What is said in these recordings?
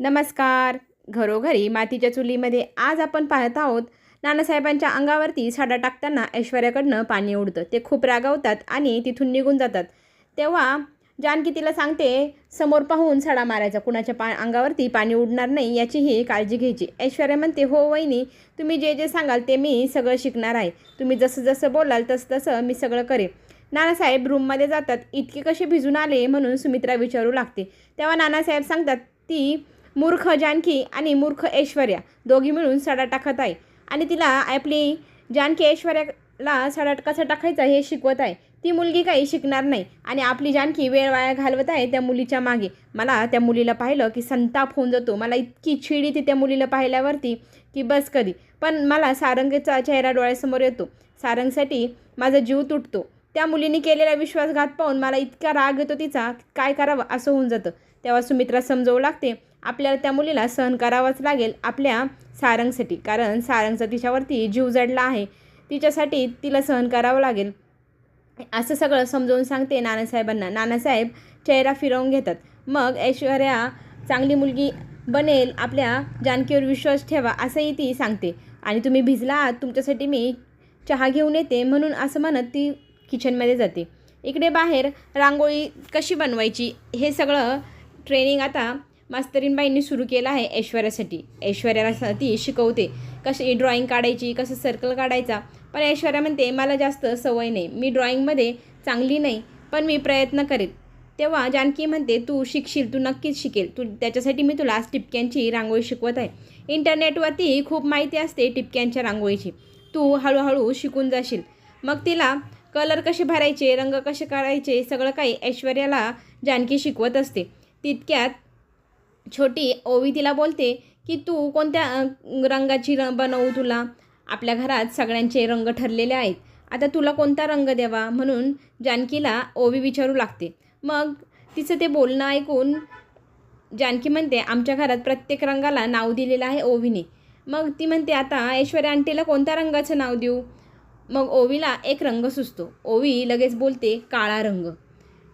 नमस्कार. घरोघरी मातीच्या चुलीमध्ये आज आपण पाहत आहोत नानासाहेबांच्या अंगावरती साडा टाकताना ऐश्वर्याकडनं पाणी उडतं. ते खूप रागावतात आणि तिथून निघून जातात. तेव्हा जानकी तिला सांगते समोर पाहून सडा मारायचा. कुणाच्या पा अंगावरती पाणी उडणार नाही याचीही काळजी घ्यायची. ऐश्वर्या म्हणते हो वहिनी तुम्ही जे जे सांगाल ते मी सगळं शिकणार आहे. तुम्ही जसं जसं बोलाल तसं तसं मी सगळं करेन. नानासाहेब रूममध्ये जातात. इतके कसे भिजून आले म्हणून सुमित्रा विचारू लागते. तेव्हा नानासाहेब सांगतात ती मूर्ख जानकी आणि मूर्ख ऐश्वर्या दोघी मिळून सडा टाकत आहे. आणि तिला आपली जानकी ऐश्वर्याला सडा कसा टाकायचा हे शिकवत आहे. ती मुलगी काही शिकणार नाही आणि आपली जानकी वेळ वाया घालवत आहे त्या मुलीच्या मागे. मला त्या मुलीला पाहिलं की संताप होऊन जातो. मला इतकी छीड येते त्या मुलीला पाहिल्यावरती की बस कधी. पण मला सारंगचा चेहरा डोळ्यासमोर येतो. सारंगसाठी माझा जीव तुटतो. त्या मुलीने केलेला विश्वासघात पाहून मला इतका राग येतो तिचा काय करावं? असं होऊन जातं. तेव्हा सुमित्रा समजवू लागते. आपल्याला त्या मुलीला सहन करावंच लागेल आपल्या सारंगसाठी. कारण सारंगचा तिच्यावरती जीव जडला आहे. तिच्यासाठी तिला सहन करावं लागेल. असं सगळं समजावून सांगते नानासाहेबांना. नानासाहेब चेहरा फिरवून घेतात. मग ऐश्वर्या चांगली मुलगी बनेल आपल्या जानकीवर विश्वास ठेवा असंही ती सांगते. आणि तुम्ही भिजला आहात तुमच्यासाठी मी चहा घेऊन येते म्हणून असं म्हणत ती किचनमध्ये जाते. इकडे बाहेर रांगोळी कशी बनवायची हे सगळं ट्रेनिंग आता मास्तरीनबाईंनी सुरू केलं आहे ऐश्वर्यासाठी. ऐश्वर्याला ती शिकवते कशी ड्रॉईंग काढायची कसं सर्कल काढायचा. पण ऐश्वर्या म्हणते मला जास्त सवय नाही. मी ड्रॉईंगमध्ये चांगली नाही पण मी प्रयत्न करेन तेव्हा जानकी म्हणते तू शिकशील तू नक्कीच शिकेल. तू त्याच्यासाठी मी तुला टिपक्यांची रांगोळी शिकवत आहे. इंटरनेटवरती खूप माहिती असते टिपक्यांच्या रांगोळीची. तू हळूहळू शिकून जाशील. मग तिला कलर कसे भरायचे रंग कसे काढायचे सगळं काही ऐश्वर्याला जानकी शिकवत असते. तितक्यात छोटी ओवी तिला बोलते की तू कोणत्या रंगाची र बनवू तुला? आपल्या घरात सगळ्यांचे रंग ठरलेले आहेत. आता तुला कोणता रंग द्यावा? म्हणून जानकीला ओवी विचारू लागते. मग तिचं ते बोलणं ऐकून जानकी म्हणते आमच्या घरात प्रत्येक रंगाला नाव दिलेलं आहे ओवीने. मग ती म्हणते आता ऐश्वर्या आंटीला कोणत्या रंगाचं नाव देऊ? मग ओवीला एक रंग सुचतो. ओवी लगेच बोलते काळा रंग.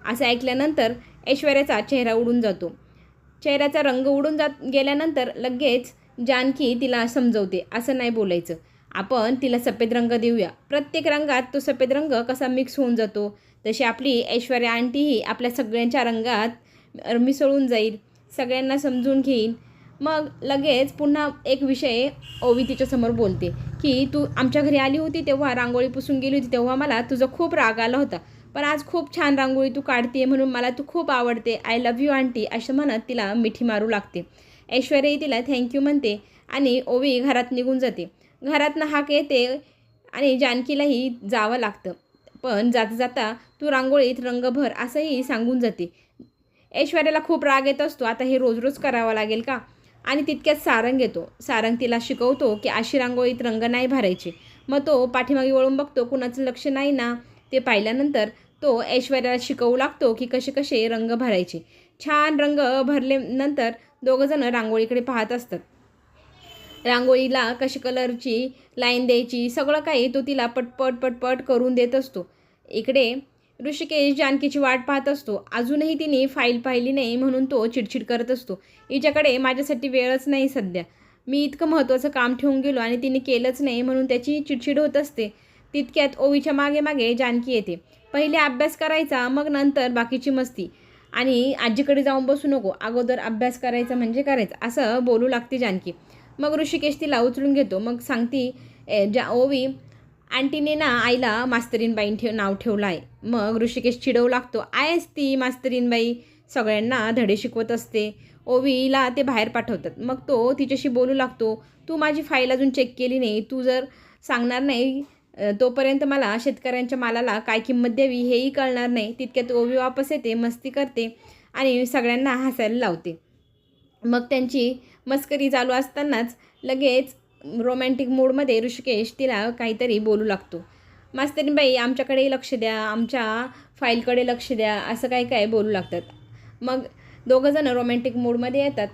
असं ऐकल्यानंतर ऐश्वर्याचा चेहरा उडून जातो. चेहऱ्याचा रंग उडून जात गेल्यानंतर लगेच जानकी तिला समजवते असं नाही बोलायचं. आपण तिला सफेद रंग देऊया. प्रत्येक रंगात तो सफेद रंग कसा मिक्स होऊन जातो. तशी आपली ऐश्वर्या आंटीही आपल्या सगळ्यांच्या रंगात मिसळून जाईल. सगळ्यांना समजून घेईल. मग लगेच पुन्हा एक विषय ओवी तिच्यासमोर बोलते की तू आमच्या घरी आली होती तेव्हा रांगोळी पुसून गेली होती तेव्हा मला तुझा खूप राग आला होता. पण आज खूप छान रांगोळी तू काढते म्हणून मला तू खूप आवडते. आय लव्ह यू आंटी असं म्हणत तिला मिठी मारू लागते. ऐश्वर्याही तिला थँक्यू म्हणते आणि ओवी घरात निघून जाते. घरातनं हाक येते आणि जानकीलाही जावं लागतं. पण जाता जाता तू रांगोळीत रंग भर असंही सांगून जाते. ऐश्वर्याला खूप राग येत असतो आता हे रोज रोज करावं लागेल का? आणि तितक्यात सारंग येतो. सारंग तिला शिकवतो की अशी रांगोळीत रंग नाही भरायचे. मग तो पाठीमागे वळून बघतो कुणाचं लक्ष नाही ना? ते पाहिल्यानंतर तो ऐश्वर्याला शिकवू लागतो की कसे कसे रंग भरायचे. छान रंग भरले नंतर दोघंजणं रांगोळीकडे पाहत असतात. रांगोळीला कशी कलरची लाईन द्यायची सगळं काही तो तिला पटपट पटपट करून देत असतो. इकडे ऋषिकेश जानकीची वाट पाहत असतो. अजूनही तिने फाईल पाहिली नाही म्हणून तो चिडचिड करत असतो. हिच्याकडे माझ्यासाठी वेळच नाही सध्या. मी इतकं महत्त्वाचं काम ठेवून गेलो आणि तिने केलंच नाही म्हणून त्याची चिडचिड होत असते. तितक्यात ओवीच्या मागे मागे जानकी येते. पहिले अभ्यास करायचा मग नंतर बाकीची मस्ती. आणि आजीकडे जाऊन बसू नको अगोदर अभ्यास करायचा म्हणजे करायचं असं बोलू लागते जानकी. मग ऋषिकेश तिला उचलून घेतो मग सांगती "ए, जा ओवी आंटीने ना आईला मास्तरीनबाईन ठेव नाव ठेवलं आहे मग ऋषिकेश चिडवू लागतो आहेस ती मास्तरीनबाई सगळ्यांना धडे शिकवत असते. ओवीला ते बाहेर पाठवतात. मग तो तिच्याशी बोलू लागतो तू माझी फाईल अजून चेक केली नाही तू जर सांगणार नाही तोपर्यंत मला शेतकऱ्यांच्या मालाला काय किंमत द्यावी हेही कळणार नाही. तितक्यात ओवी वापस येते मस्ती करते आणि सगळ्यांना हसायला लावते. मग त्यांची मस्करी चालू असतानाच लगेच रोमॅन्टिक मूडमध्ये ऋषिकेश तिला काहीतरी बोलू लागतो. मास्तरीबाई आमच्याकडे लक्ष द्या आमच्या फाईलकडे लक्ष द्या असं काय काय बोलू लागतात. मग दोघंजणं रोमॅन्टिक मूडमध्ये येतात.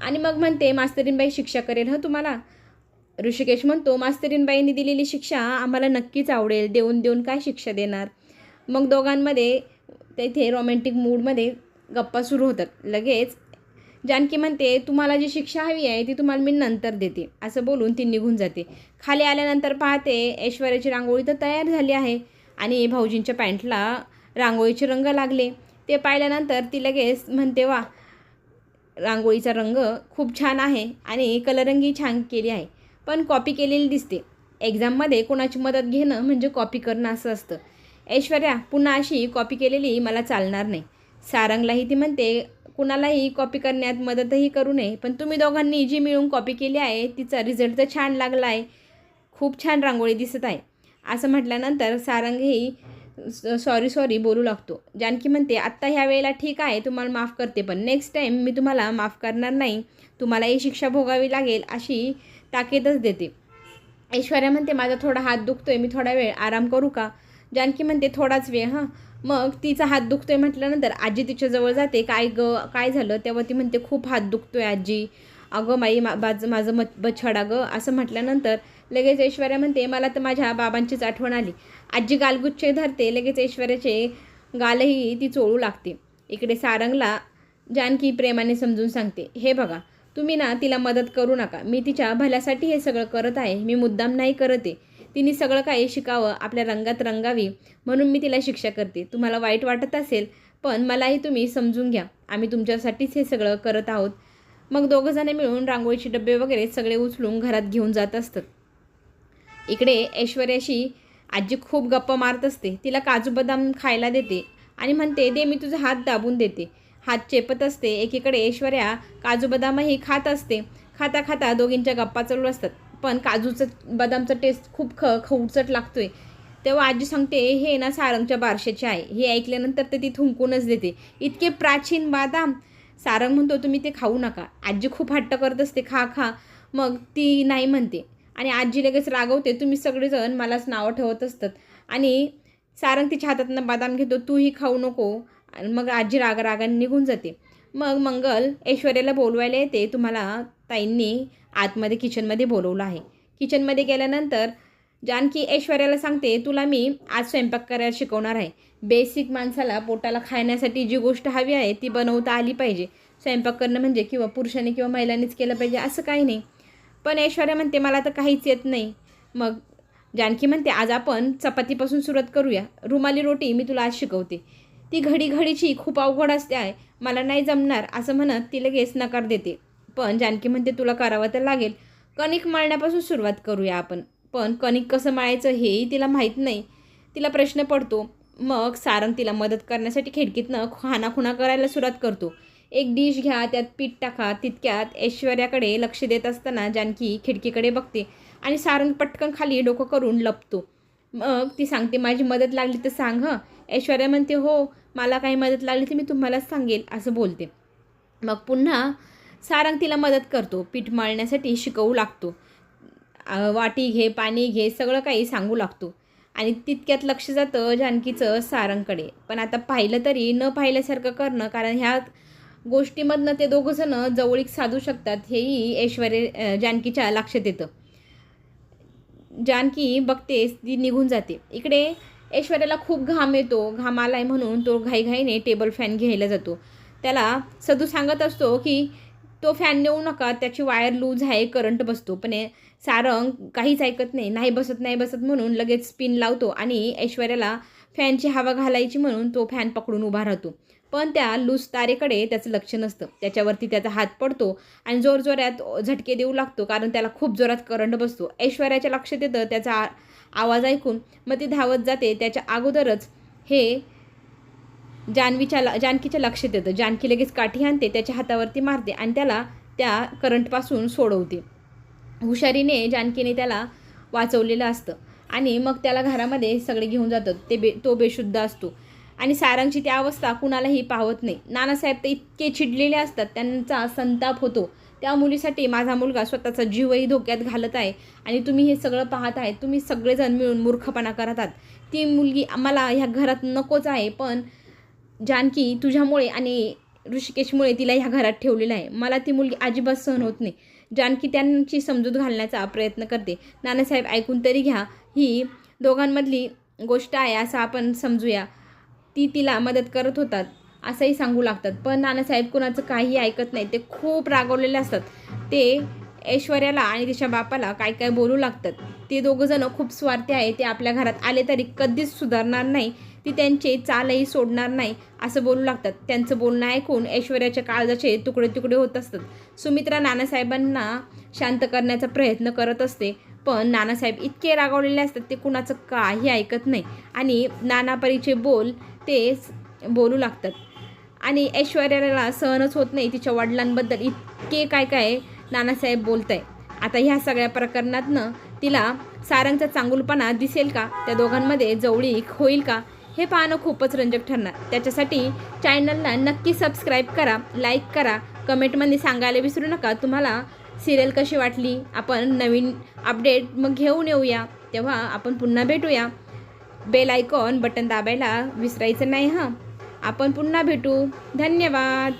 आणि मग म्हणते मास्तरीनबाई शिक्षा करेल हं तुम्हाला? ऋषिकेश म्हणतो मास्तरीनबाईंनी दिलेली शिक्षा आम्हाला नक्कीच आवडेल. देऊन देऊन काय शिक्षा देणार? मग दोघांमध्ये तेथे रोमॅन्टिक मूडमध्ये गप्पा सुरू होतात. लगेच जानकी म्हणते तुम्हाला जी शिक्षा हवी आहे ती तुम्हाला मी नंतर देते. असं बोलून ती निघून जाते. खाली आल्यानंतर पाहते ऐश्वर्याची रांगोळी तर तयार झाली आहे आणि भाऊजींच्या पॅन्टला रांगोळीचे रंग लागले. ते पाहिल्यानंतर ती लगेच म्हणते वा रांगोळीचा रंग खूप छान आहे आणि कलरंगी छान केली आहे. पण कॉपी केलेली दिसते. एक्झाममध्ये कोणाची मदत घेणं म्हणजे कॉपी करणं असं असतं. ऐश्वर्या पुन्हा अशी कॉपी केलेली मला चालणार नाही. सारंगलाही ती म्हणते कुणालाही कॉपी करण्यात मदतही करू नये पण तुम्ही दोघांनी जी मिळून कॉपी केली आहे तिचा रिझल्ट तर छान लागला आहे. खूप छान रांगोळी दिसत आहे. असं म्हटल्यानंतर सारंगही सॉरी सॉरी बोलू लागतो. जानकी म्हणते आत्ता ह्या वेळेला ठीक आहे तुम्हाला माफ करते पण नेक्स्ट टाईम मी तुम्हाला माफ करणार नाही. तुम्हाला ही शिक्षा भोगावी लागेल अशी ताकीदच देते. ऐश्वर्या म्हणते माझा थोडा हात दुखतोय मी थोडा वेळ आराम करू का? जानकी म्हणते थोडाच वेळ हां. मग तिचा हात दुखतोय म्हटल्यानंतर आजी तिच्याजवळ जाते. काय ग काय झालं? तेव्हा ती म्हणते खूप हात दुखतोय आजी. अगं माई मा बाज माझं मत बछडा अगं असं म्हटल्यानंतर लगेच ऐश्वर्या म्हणते मला तर माझ्या बाबांचीच आठवण आली. आजी गालगुच्छे धरते. लगेच ऐश्वर्याचे गालही ती चोळू लागते. इकडे सारंगला जानकी प्रेमाने समजून सांगते हे बघा तुम्ही ना तिला मदत करू नका. मी तिच्या भल्यासाठी हे सगळं करत आहे. मी मुद्दाम नाही करत. आहे तिने सगळं काही शिकावं आपल्या रंगात रंगावी म्हणून मी तिला शिक्षा करते. तुम्हाला वाईट वाटत असेल पण मलाही तुम्ही समजून घ्या. आम्ही तुमच्यासाठीच हे सगळं करत आहोत. मग दोघंजणे मिळून रांगोळीचे डबे वगैरे सगळे उचलून घरात घेऊन जात असतात. इकडे ऐश्वर्याशी आजी खूप गप्पा मारत असते. तिला काजू बदाम खायला देते आणि म्हणते दे मी तुझा हात दाबून देते. हात चेपत असते. एकीकडे ऐश्वर्या काजू बदामही खात असते. खाता खाता दोघींच्या गप्पा चालू असतात. पण काजूचं बदामचं टेस्ट खूप ख खवचट लागतोय. तेव्हा आजी सांगते हे ना सारंगच्या बारशाचे आहे हे ऐकल्यानंतर ते ती थुंकूनच देते. इतके प्राचीन बादाम. सारंग म्हणतो तुम्ही ते खाऊ नका. आजी खूप हट्ट करत असते खा खा. मग ती नाही म्हणते. आणि आजी लगेच रागवते तुम्ही सगळेजण मलाच नावं ठेवत असतात. आणि सारंग तिच्या हातातनं बदाम घेतो तूही खाऊ नको. आणि मग आजी राग रागाने निघून जाते. मग मंगल ऐश्वर्याला बोलवायला येते. तुम्हाला ताईंनी आतमध्ये किचनमध्ये बोलवलं आहे. किचनमध्ये गेल्यानंतर जानकी ऐश्वर्याला सांगते तुला मी आज स्वयंपाक करायला शिकवणार आहे. बेसिक माणसाला पोटाला खाण्यासाठी जी गोष्ट हवी आहे ती बनवता आली पाहिजे. स्वयंपाक करणं म्हणजे किंवा पुरुषांनी किंवा महिलांनीच केलं पाहिजे असं काही नाही. पण ऐश्वर्या म्हणते मला तर काहीच येत नाही. मग जानकी म्हणते आज आपण चपातीपासून सुरुवात करूया. रुमाली रोटी मी तुला आज शिकवते. ती घडी घडीची खूप अवघड असते आहे. मला नाही जमणार असं म्हणत ती लगेच नकार देते. पण जानकी म्हणते तुला करावं तर लागेल. कणिक माळण्यापासून सुरुवात करूया आपण. पण कणिक कसं माळायचं हेही तिला माहीत नाही. तिला प्रश्न पडतो. मग सारंग तिला मदत करण्यासाठी खिडकीतनं खानाखुणा करायला सुरुवात करतो. एक डिश घ्या त्यात पीठ टाका. तितक्यात ऐश्वर्याकडे लक्ष देत असताना जानकी खिडकीकडे बघते आणि सारंग पटकन खाली डोकं करून लपतो. मग ती सांगते माझी मदत लागली तर सांग हं. ऐश्वर्या म्हणते हो मला काही मदत लागली तर मी तुम्हालाच सांगेल असं बोलते. मग पुन्हा सारंग तिला मदत करतो पीठ मळण्यासाठी शिकवू लागतो. वाटी घे पाणी घे सगळं काही सांगू लागतो. आणि तितक्यात लक्ष जातं जानकीचं सारंगकडे. पण आता पाहिलं तरी न पाहिल्यासारखं करणं कारण ह्या गोष्टीमधनं ते दोघंजणं जवळीक साधू शकतात हेही ऐश्वर्य जानकीच्या लक्षात येतं. जानकी बघतेस ती निघून जाते. इकडे ऐश्वर्याला खूप घाम येतो घाम आलाय म्हणून तो घाईघाईने टेबल फॅन घ्यायला जातो. त्याला सदू सांगत असतो की तो फॅन नेऊ नका त्याची वायर लूज आहे करंट बसतो. पण सारंग काहीच ऐकत नाही नाही बसत नाही बसत म्हणून लगेच स्पिन लावतो आणि ऐश्वर्याला फॅनची हवा घालायची म्हणून तो फॅन पकडून उभा राहतो. पण त्या लूज तारेकडे त्याचं लक्ष नसतं. त्याच्यावरती त्याचा हात पडतो आणि जोरजोरात झटके देऊ लागतो कारण त्याला खूप जोरात करंट बसतो. ऐश्वर्याच्या लक्षात येतं त्याचा आ- आवाज ऐकून मग ती धावत जाते. त्याच्या अगोदरच हे जानवीच्या ल- जानकीच्या लक्षात येतं. जानकी लगेच काठी आणते त्याच्या हातावरती मारते आणि त्याला त्या करंटपासून सोडवते. हुशारीने जानकीने त्याला वाचवलेलं असतं आणि मग त्याला घरामध्ये सगळे घेऊन जातात. ते बे तो बेशुद्ध असतो. आणि सारांची ती अवस्था कुणालाही पाहत नाही. नानासाहेब ते इतके चिडलेले असतात त्यांचा संताप होतो. त्या मुलीसाठी माझा मुलगा स्वतःचा जीवही धोक्यात घालत आहे आणि तुम्ही हे सगळं पाहत आहे. तुम्ही सगळेजण मिळून मूर्खपणा करत आहात. ती मुलगी आम्हाला ह्या घरात नकोच आहे पण जानकी तुझ्यामुळे आणि ऋषिकेशमुळे तिला ह्या घरात ठेवलेलं आहे. मला ती मुलगी अजिबात सहन होत नाही. जानकी त्यांची समजूत घालण्याचा प्रयत्न करते. नानासाहेब ऐकून तरी घ्या. ही दोघांमधली गोष्ट आहे असं आपण समजूया. ती तिला मदत करत होतात असंही सांगू लागतात. पण नानासाहेब कुणाचं काही ऐकत नाही. ते खूप रागवलेले असतात. ते ऐश्वर्याला आणि तिच्या बापाला काय काय बोलू लागतात. ते दोघंजणं खूप स्वार्थी आहे. ते आपल्या घरात आले तरी कधीच सुधारणार नाही. ती त्यांचे चालही सोडणार नाही असं बोलू लागतात. त्यांचं बोलणं ऐकून ऐश्वर्याच्या काळजाचे तुकडे तुकडे होत असतात. सुमित्रा नानासाहेबांना शांत करण्याचा प्रयत्न करत असते. पण नानासाहेब इतके रागावलेले असतात ते कुणाचं काही ऐकत नाही. आणि नानापरीचे बोल ते बोलू लागतात. आणि ऐश्वर्याला सहनच होत नाही तिच्या वडिलांबद्दल. इतके काय काय नानासाहेब बोलत आहे आता ह्या सगळ्या प्रकरणातनं तिला सारंगचा चांगुलपणा दिसेल का? त्या दोघांमध्ये जवळीक होईल का? हे पाहणं खूपच रंजक ठरणार. त्याच्यासाठी चॅनलला नक्की सबस्क्राईब करा लाईक करा कमेंटमध्ये सांगायला विसरू नका. तुम्हाला सिरियल कशी वाटली आपण नवीन अपडेट मग घेऊन येऊया. तेव्हा आपण पुन्हा भेटूया. बेल आयकॉन बटन दाबायला विसरायचं नाही हां. आपण पुन्हा भेटू. धन्यवाद.